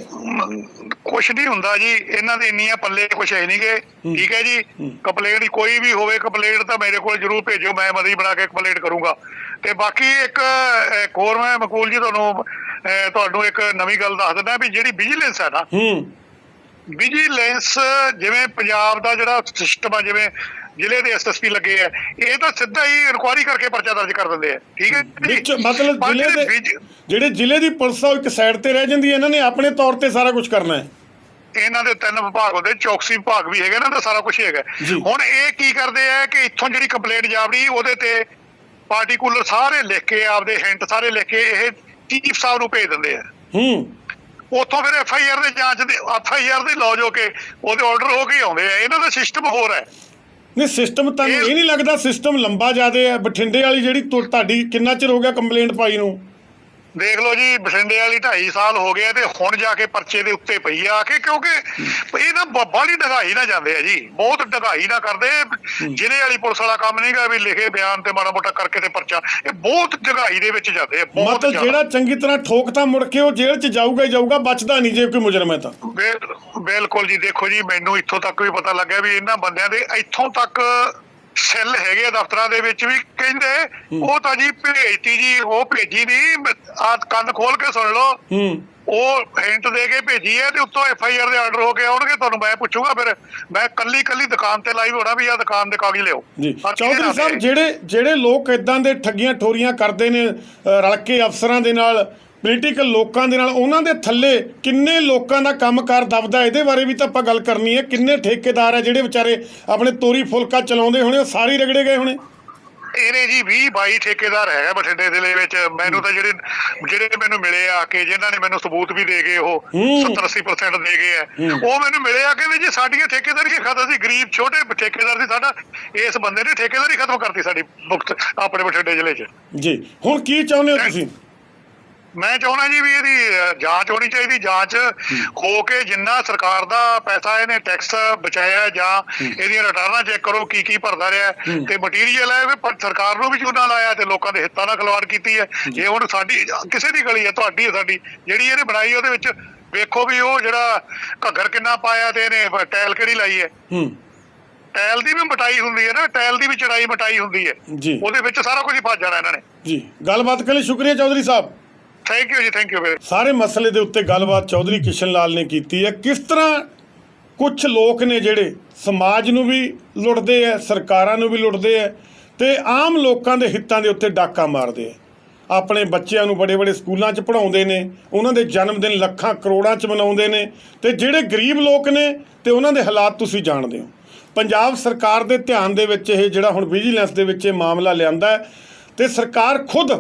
ਕੁਛ ਨਹੀਂ ਹੁੰਦਾ ਜੀ ਇਹਨਾਂ ਦੇ ਇੰਨੀਆਂ ਪੱਲੇ ਕੁਛ ਹੈ ਨਹੀਂਗੇ ਠੀਕ ਹੈ ਜੀ? ਕੰਪਲੇਂਟ ਕੋਈ ਵੀ ਹੋਵੇ ਕੰਪਲੇਂਟ ਤਾਂ ਮੇਰੇ ਕੋਲ ਜਰੂਰ ਭੇਜੋ ਮੈਂ ਮਦਈ ਬਣਾ ਕੇ ਕੰਪਲੇਂਟ ਕਰੂੰਗਾ। ਤੇ ਬਾਕੀ ਇੱਕ ਇੱਕ ਹੋਰ ਮੈਂ ਮਕੂਲ ਜੀ ਤੁਹਾਨੂੰ ਤੁਹਾਨੂੰ ਇੱਕ ਨਵੀਂ ਗੱਲ ਦੱਸ ਦਿੰਦਾ ਵੀ ਜਿਹੜੀ ਵਿਜੀਲੈਂਸ ਹੈ ਨਾ ਹੂੰ। ਵਿਜੀਲੈਂਸ ਜਿਵੇਂ ਪੰਜਾਬ ਦਾ ਜਿਹੜਾ ਸਿਸਟਮ ਆ ਜਿਵੇਂ ਜ਼ਿਲ੍ਹੇ ਦੇ ਐਸਐਸਪੀ ਲੱਗੇ ਆ ਇਹ ਤਾਂ ਸਿੱਧਾ ਹੀ ਇਨਕੁਆਇਰੀ ਕਰਕੇ ਪਰਚਾ ਦਰਜ ਕਰ ਦਿੰਦੇ ਆ। ਠੀਕ ਹੈ? ਵਿੱਚ ਮਤਲਬ ਜ਼ਿਲ੍ਹੇ ਦੇ ਜਿਹੜੇ ਜ਼ਿਲ੍ਹੇ ਦੀ ਪੁਲਿਸ ਆ ਉਹ ਇੱਕ ਸਾਈਡ ਤੇ ਰਹਿ ਜਾਂਦੀ ਹੈ। ਇਹਨਾਂ ਨੇ ਆਪਣੇ ਤੌਰ ਤੇ ਸਾਰਾ ਕੁਝ ਕਰਨਾ ਹੈ। ਇਹਨਾਂ ਦੇ ਤਿੰਨ ਵਿਭਾਗ ਹੁੰਦੇ ਚੌਕਸੀ ਵਿਭਾਗ ਵੀ ਹੈਗਾ ਇਹਨਾਂ ਦਾ ਸਾਰਾ ਕੁਝ ਹੈਗਾ। ਹੁਣ ਇਹ ਕੀ ਕਰਦੇ ਆ ਕਿ ਇੱਥੋਂ ਜਿਹੜੀ ਕੰਪਲੇਂਟ ਜਾਵੜੀ ਉਹਦੇ ਤੇ ਪਾਰਟਿਕੂਲਰ ਸਾਰੇ ਲਿਖ ਕੇ ਆਪਦੇ ਹਿੰਟ ਸਾਰੇ ਲਿਖ ਕੇ ਇਹ ਚੀਫ ਸਾਹਿਬ ਨੂੰ ਭੇਜ ਦਿੰਦੇ ਆ। ਹੂੰ। ਉੱਥੋਂ ਫਿਰ ਐਫ ਆਈ ਆਰ ਦੇ ਜਾਂਚ ਦੇ ਐਫ ਆਈ ਆਰ ਦੇ ਲੌਜ ਹੋ ਕੇ ਉਹਦੇ ਆਰਡਰ ਹੋ ਕੇ ਆਉਂਦੇ ਆ। ਇਹਨਾਂ ਦਾ ਸਿਸਟਮ ਹੋਰ ਹੈ। ਨਹੀਂ ਸਿਸਟਮ ਤੁਹਾਨੂੰ ਇਹ- ਨਹੀਂ ਲੱਗਦਾ ਸਿਸਟਮ ਲੰਬਾ ਜ਼ਿਆਦੇ ਹੈ। ਬਠਿੰਡੇ ਵਾਲੀ ਜਿਹੜੀ ਤੁ- ਤੁਹਾਡੀ ਕਿੰਨਾ ਚਿਰ ਹੋ ਗਿਆ ਕੰਪਲੇਂਟ ਪਾਈ ਨੂੰ? ਦੇਖ ਲਓ ਜੀ ਬਠਿੰਡੇ ਵਾਲੀ 2.5 ਸਾਲ ਹੋ ਗਏ ਤੇ ਹੁਣ ਜਾ ਕੇ ਪਰਚੇ ਦੇ ਉੱਤੇ ਪਈ ਆ ਕਿ ਕਿਉਂਕਿ ਇਹ ਨਾ ਬ- ਬਾਹਲੀ ਢਗਾਈ ਨਾ ਜਾਂਦੇ ਆ ਜੀ ਬਹੁਤ ਢਗਾਈ ਨਾ ਕਰਦੇ ਜ਼ਿਲ੍ਹੇ ਵਾਲੀ ਪੁਲਿਸ ਵਾਲਾ ਕੰਮ ਨਹੀਂਗਾ ਵੀ ਲਿਖੇ ਬਿਆਨ ਤੇ ਮਾੜਾ ਮੋਟਾ ਕਰਕੇ ਤੇ ਪਰਚਾ। ਇਹ ਬਹੁਤ ਢਗਾਈ ਦੇ ਵਿੱਚ ਜਾਂਦੇ ਆ ਬਹੁਤ। ਜਿਹੜਾ ਚੰਗੀ ਤਰ੍ਹਾਂ ਠੋਕਤਾ ਮੁੜ ਕੇ ਉਹ ਜੇਲ੍ਹ 'ਚ ਜਾਊਗਾ ਹੀ ਜਾਊਗਾ ਬਚਦਾ ਨਹੀਂ ਜੇ ਕੋਈ ਮੁਜਰਮ ਹੈ ਤਾਂ। ਬਿਲ- ਬਿਲਕੁਲ ਜੀ ਦੇਖੋ ਜੀ ਮੈਨੂੰ ਇੱਥੋਂ ਤੱਕ ਵੀ ਪਤਾ ਲੱਗਿਆ ਵੀ ਇਹਨਾਂ ਬੰਦਿਆਂ ਦੇ ਇੱਥੋਂ ਤੱਕ ਸੈੱਲ ਹੈਗੇ ਦਫ਼ਤਰਾਂ ਦੇ ਵਿੱਚ ਵੀ ਕਹਿੰਦੇ ਉਹ ਤਾਂ ਜੀ ਭੇਜਤੀ ਜੀ ਉਹ ਭੇਜੀ ਨਹੀਂ ਆ ਕੰਨ ਖੋਲ ਕੇ ਸੁਣ ਲਓ। ਉਹ ਹਿੰਟ ਦੇ ਕੇ ਭੇਜੀ ਹੈ ਤੇ ਉੱਤੋਂ ਐਫ ਆਈ ਆਰ ਦੇ ਆਰਡਰ ਹੋ ਕੇ ਆਉਣਗੇ ਤੁਹਾਨੂੰ ਮੈਂ ਪੁੱਛੂਗਾ ਫਿਰ। ਮੈਂ ਕੱਲੀ ਕੱਲੀ ਦੁਕਾਨ ਤੇ ਲਾਈਵ ਹੋਣਾ ਵੀ ਆ ਦੁਕਾਨ ਦੇ ਕਾਗਜ਼ ਲਿਓ ਚੌਧਰੀ ਸਾਹਿਬ? ਜਿਹੜੇ ਜਿਹੜੇ ਲੋਕ ਇਦਾਂ ਦੇ ਠੱਗੀਆਂ ਠੋਰੀਆਂ ਕਰਦੇ ਨੇ ਰਲ ਕੇ ਅਫਸਰਾਂ ਦੇ ਨਾਲ ਪੋਲੀਟੀਕਲ ਲੋਕਾਂ ਦੇ ਨਾਲ ਉਹਨਾਂ ਦੇ ਥੱਲੇ ਕਿੰਨੇ ਲੋਕਾਂ ਦਾ ਕੰਮਕਾਰ ਦਬਦਾ ਇਹਦੇ ਬਾਰੇ ਵੀ ਤਾਂ ਆਪਾਂ ਗੱਲ ਕਰਨੀ ਹੈ। ਕਿੰਨੇ ਠੇਕੇਦਾਰ ਆ ਜਿਹੜੇ ਵਿਚਾਰੇ ਆਪਣੇ ਤੋਰੀ ਫੁਲਕਾ ਚਲਾਉਂਦੇ ਹੋਣੇ ਉਹ ਸਾਰੇ ਰਗੜੇ ਗਏ ਹੋਣੇ। ਇਹਨੇ ਜੀ 20 22 ਠੇਕੇਦਾਰ ਹੈਗਾ ਬਠਿੰਡੇ ਜ਼ਿਲ੍ਹੇ ਵਿੱਚ। ਮੈਨੂੰ ਤਾਂ ਜਿਹੜੇ ਜਿਹੜੇ ਮੈਨੂੰ ਮਿਲੇ ਆ ਕੇ ਜਿਨ੍ਹਾਂ ਨੇ ਮੈਨੂੰ ਸਬੂਤ ਵੀ ਦੇ ਗਏ ਉਹ ਹੂੰ। 70 80% ਦੇ ਗਏ ਆ। ਉਹ ਮੈਨੂੰ ਮਿਲੇ ਆ ਕਹਿੰਦੇ ਜੀ ਸਾਡੀਆਂ ਠੇਕੇਦਾਰੀ ਖਤਮ ਸੀ। ਗਰੀਬ ਛੋਟੇ ਠੇਕੇਦਾਰ ਸੀ ਸਾਡਾ ਇਸ ਬੰਦੇ ਨੇ ਠੇਕੇਦਾਰੀ ਖਤਮ ਕਰਤੀ ਸਾਡੀ ਮੁਕਤ ਆਪਣੇ ਬਠਿੰਡੇ ਜ਼ਿਲ੍ਹੇ 'ਚ। ਜੀ ਹੁਣ ਕੀ ਚਾਹੁੰਦੇ ਹੋ ਤੁਸੀਂ? ਮੈਂ ਚਾਹੁੰਦਾ ਜੀ ਵੀ ਇਹਦੀ ਜਾਂਚ ਹੋਣੀ ਚਾਹੀਦੀ ਜਾਂਚ ਹੋ। ਕੇ ਜਿੰਨਾ ਸਰਕਾਰ ਦਾ ਪੈਸਾ ਇਹਨੇ ਟੈਕਸ ਬਚਾਇਆ ਜਾਂ ਇਹਦੀਆਂ ਰਿਟਰਨਾਂ ਚੈੱਕ ਕਰੋ ਕੀ ਕੀ ਭਰਦਾ ਰਿਹਾ ਤੇ ਮਟੀਰੀਅਲ ਹੈ ਵੀ ਪਰ ਸਰਕਾਰ ਨੂੰ ਵੀ ਚੂਨਾ ਲਾਇਆ ਤੇ ਲੋਕਾਂ ਦੇ ਹਿੱਤਾਂ ਨਾਲ ਖਿਲਵਾੜ ਕੀਤੀ ਹੈ। ਜੇ ਹੁਣ ਸਾਡੀ ਕਿਸੇ ਦੀ ਗਲੀ ਹੈ ਤੁਹਾਡੀ ਹੈ ਸਾਡੀ ਜਿਹੜੀ ਇਹਨੇ ਬਣਾਈ ਉਹਦੇ ਵਿੱਚ ਵੇਖੋ ਵੀ ਉਹ ਜਿਹੜਾ ਘੱਗਰ ਕਿੰਨਾ ਪਾਇਆ ਤੇ ਇਹਨੇ ਟਾਇਲ ਕਿਹੜੀ ਲਾਈ ਹੈ? ਹੂੰ। ਟਾਇਲ ਦੀ ਵੀ ਮਟਾਈ ਹੁੰਦੀ ਹੈ ਨਾ ਟਾਇਲ ਦੀ ਵੀ ਚੜਾਈ ਮਟਾਈ ਹੁੰਦੀ ਹੈ। ਉਹਦੇ ਵਿੱਚ ਸਾਰਾ ਕੁਝ ਫਸ ਜਾਣਾ ਇਹਨਾਂ ਨੇ। ਜੀ। ਗੱਲਬਾਤ ਕਰਨ ਲਈ ਸ਼ੁਕਰੀਆ ਚੌਧਰੀ ਸਾਹਿਬ। ਥੈਂਕ ਯੂ ਜੀ ਥੈਂਕ ਯੂ ਸਾਰੇ ਮਸਲੇ ਦੇ ਉੱਤੇ ਗੱਲਬਾਤ ਚੌਧਰੀ ਕਿਸ਼ਨ ਲਾਲ ਨੇ ਕੀਤੀ ਹੈ। ਕਿਸ ਤਰ੍ਹਾਂ ਕੁਝ ਲੋਕ ਨੇ ਜਿਹੜੇ ਸਮਾਜ ਨੂੰ ਵੀ ਲੁੱਟਦੇ ਆ, ਸਰਕਾਰਾਂ ਨੂੰ ਵੀ ਲੁੱਟਦੇ ਆ ਤੇ ਆਮ ਲੋਕਾਂ ਦੇ ਹਿੱਤਾਂ ਦੇ ਉੱਤੇ ਡਾਕਾ ਮਾਰਦੇ ਆ। ਆਪਣੇ ਬੱਚਿਆਂ ਨੂੰ ਬੜੇ ਬੜੇ ਸਕੂਲਾਂ 'ਚ ਪੜ੍ਹਾਉਂਦੇ ਨੇ, ਉਹਨਾਂ ਦੇ ਜਨਮ ਦਿਨ ਲੱਖਾਂ ਕਰੋੜਾਂ 'ਚ ਮਨਾਉਂਦੇ ਨੇ ਤੇ ਜਿਹੜੇ ਗਰੀਬ ਲੋਕ ਨੇ ਤੇ ਉਹਨਾਂ ਦੇ ਹਾਲਾਤ ਤੁਸੀਂ ਜਾਣਦੇ ਹੋ। ਪੰਜਾਬ ਸਰਕਾਰ ਦੇ ਧਿਆਨ ਦੇ ਵਿੱਚ ਇਹ ਜਿਹੜਾ ਹੁਣ ਵਿਜੀਲੈਂਸ ਦੇ ਵਿੱਚ ਇਹ ਮਾਮਲਾ ਲਿਆਂਦਾ ਹੈ ਤੇ ਸਰਕਾਰ ਖੁਦ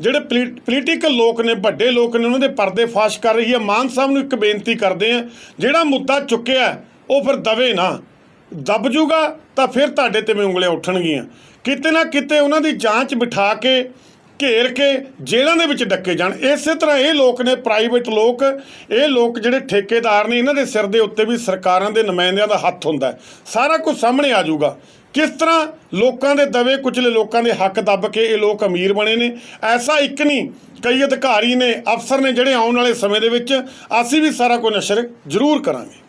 ਜਿਹੜੇ ਪੋਲੀਟੀਕਲ ਲੋਕ ਨੇ, ਵੱਡੇ ਲੋਕ ਨੇ, ਉਹਨਾਂ ਦੇ ਪਰਦੇ ਫਾਸ਼ ਕਰ ਰਹੀ ਹੈ। ਮਾਨ ਸਾਹਿਬ ਨੂੰ ਇੱਕ ਬੇਨਤੀ ਕਰਦੇ ਆ ਜਿਹੜਾ ਮੁੱਦਾ ਚੁੱਕਿਆ, ਉਹ ਫਿਰ ਦਵੇ ਨਾ। ਦਬ ਜੂਗਾ ਤਾਂ ਫਿਰ ਤੁਹਾਡੇ ਤੇ ਮੈਂ ਉਂਗਲੀਆਂ ਉੱਠਣਗੀਆਂ। ਕਿਤੇ ਨਾ ਕਿਤੇ ਉਹਨਾਂ ਦੀ ਜਾਂਚ ਬਿਠਾ ਕੇ, ਘੇਰ ਕੇ ਜੇਲ੍ਹਾਂ ਦੇ ਵਿੱਚ ਡੱਕੇ ਜਾਣ। ਇਸੇ ਤਰ੍ਹਾਂ ਇਹ ਲੋਕ ਨੇ ਪ੍ਰਾਈਵੇਟ ਲੋਕ, ਇਹ ਲੋਕ ਜਿਹੜੇ ਠੇਕੇਦਾਰ ਨੇ, ਇਹਨਾਂ ਦੇ ਸਿਰ ਦੇ ਉੱਤੇ ਵੀ ਸਰਕਾਰਾਂ ਦੇ ਨੁਮਾਇੰਦਿਆਂ ਦਾ ਹੱਥ ਹੁੰਦਾ ਸਾਰਾ ਕੁਝ ਸਾਹਮਣੇ ਆ ਜਾਊਗਾ ਕਿਸ ਤਰ੍ਹਾਂ ਲੋਕਾਂ ਦੇ ਦਵੇ ਕੁਚਲੇ, ਲੋਕਾਂ ਦੇ ਹੱਕ ਦੱਬ ਕੇ ਇਹ ਲੋਕ ਅਮੀਰ ਬਣੇ ਨੇ? ਐਸਾ ਇੱਕ ਨਹੀਂ, ਕਈ ਅਧਿਕਾਰੀ ਨੇ, ਅਫਸਰ ਨੇ ਜਿਹੜੇ ਆਉਣ ਵਾਲੇ ਸਮੇਂ ਦੇ ਵਿੱਚ, ਅਸੀਂ ਵੀ ਸਾਰਾ ਕੁਝ ਨਸ਼ਰ ਜ਼ਰੂਰ ਕਰਾਂਗੇ।